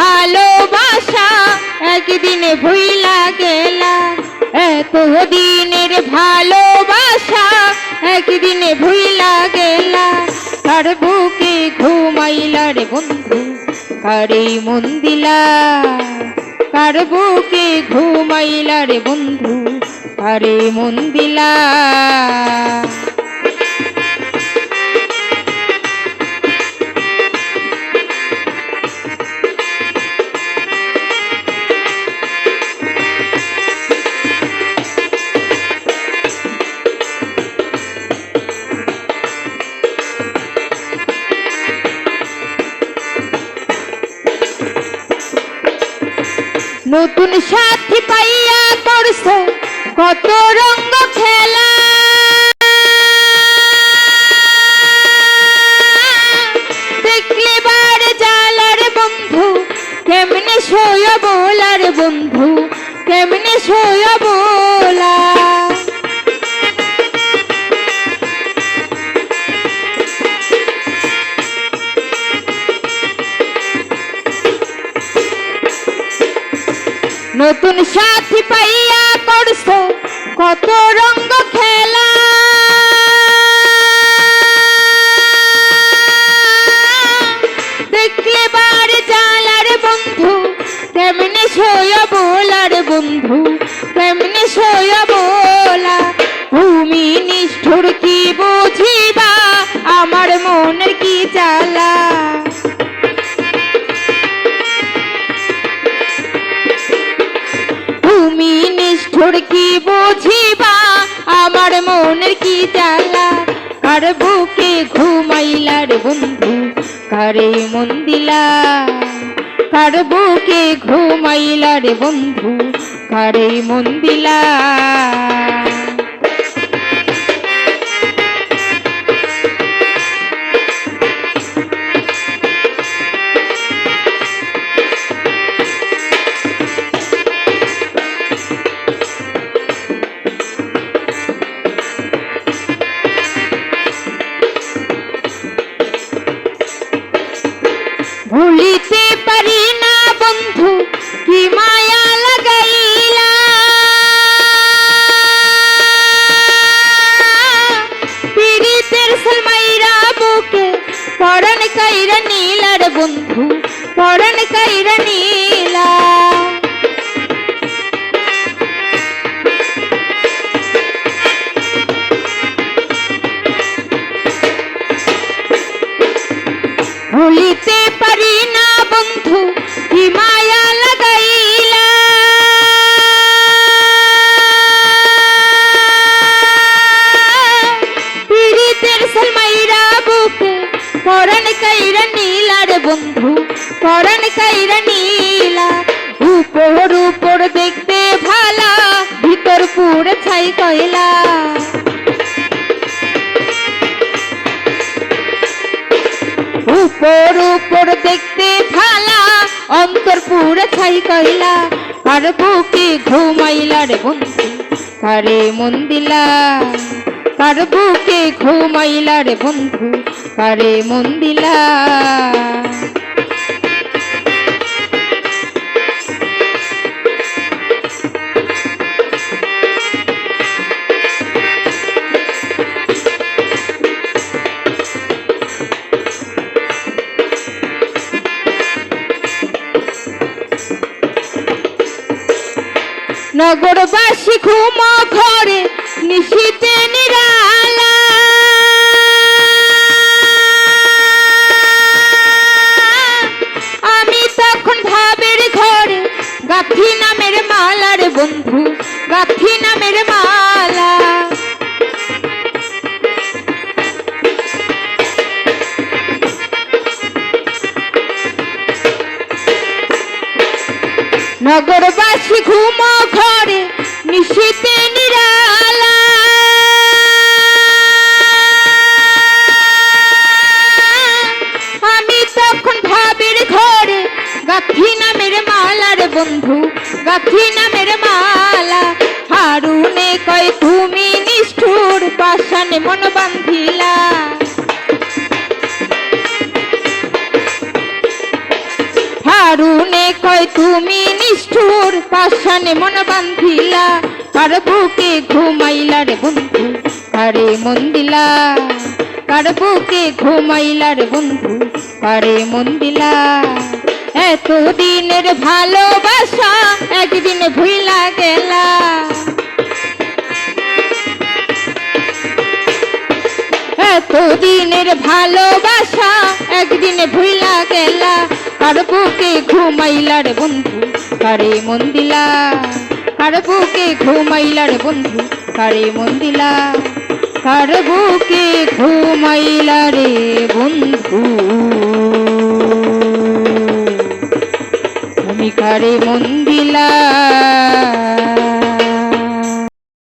ভালোবাসা একদিনে ভুইলা গেলা। এত দিনের ভালোবাসা একদিনে ভুইলা গেলা। তার বুকে ঘুমাইলা রে বন্ধু, কারে মন দিলা? কার বুকে ঘুমাইলা রে বন্ধু, কারে মন দিলা? নতুন সাথী পাইয়া করছে। কত রঙ্গ খেলা নতুন সাথী পাইয়া করছ কত রঙ্গ খেলা। দেখলে বার জালার বন্ধু, তেমনি সই বোলার বন্ধু, তেমনি সই বোলা তুমি নিষ্ঠুর কি নিষ্ঠুর কি বুঝিবা? আমার মনের কি জ্বালা? কার বুকে ঘুমাইলার বন্ধু? কারে মন দিলা? কার বুকে ঘুমাইলার বন্ধু? কারে মন দিলা? বন্ধু পরন কাইরা নীলা ভুলিতে পারি না বন্ধু কি মায়া লাগাইলা পীড়িতের সলমাইরা বুকে পরন কাইরা নীলার বন্ধু পরন কাইরা নীলা। উপর উপর দেখতে ভালা, ভিতর পুরে ছাই কয়লা। উপর উপর দেখতে ভালা, অন্তর পুরে ছাই কইলা আর বুকে ঘুমাইলা রে বন্ধু, কারে মন দিলা। কার বুকে ঘুমাইলা রে বন্ধু, কারে মন দিলা। নগরবাসী ঘুম ঘরে নিশিতে নিরালা। আমি তখন ভাবের ঘরে গাথি নামের মালার বন্ধু গাথি গাথি নামের মালার বন্ধু, গাথি নামের মালা। হারুনে কয়, তুমি নিষ্ঠুর পাশানে মন বান্ধিলা। কারুনে কয়, তুমি নিষ্ঠুর পাশানে মন বান্ধিলা। কার বুকে ঘুমাইলা রে বন্ধু, কারে মন দিলা? কার বুকে ঘুমাইলা রে বন্ধু, কারে মন দিলা? এত দিনের ভালোবাসা একদিন ভুইলা গেলা। এতদিনের ভালোবাসা একদিন ভুইলা গেলা। কার বুকে ঘুমাইলার বন্ধু কারে মন দিলা কার বুকে ঘুমাইলার বন্ধু কারে মন দিলা কার বুকে ঘুমাইলা রে বন্ধু। তুমি কারে মন দিলা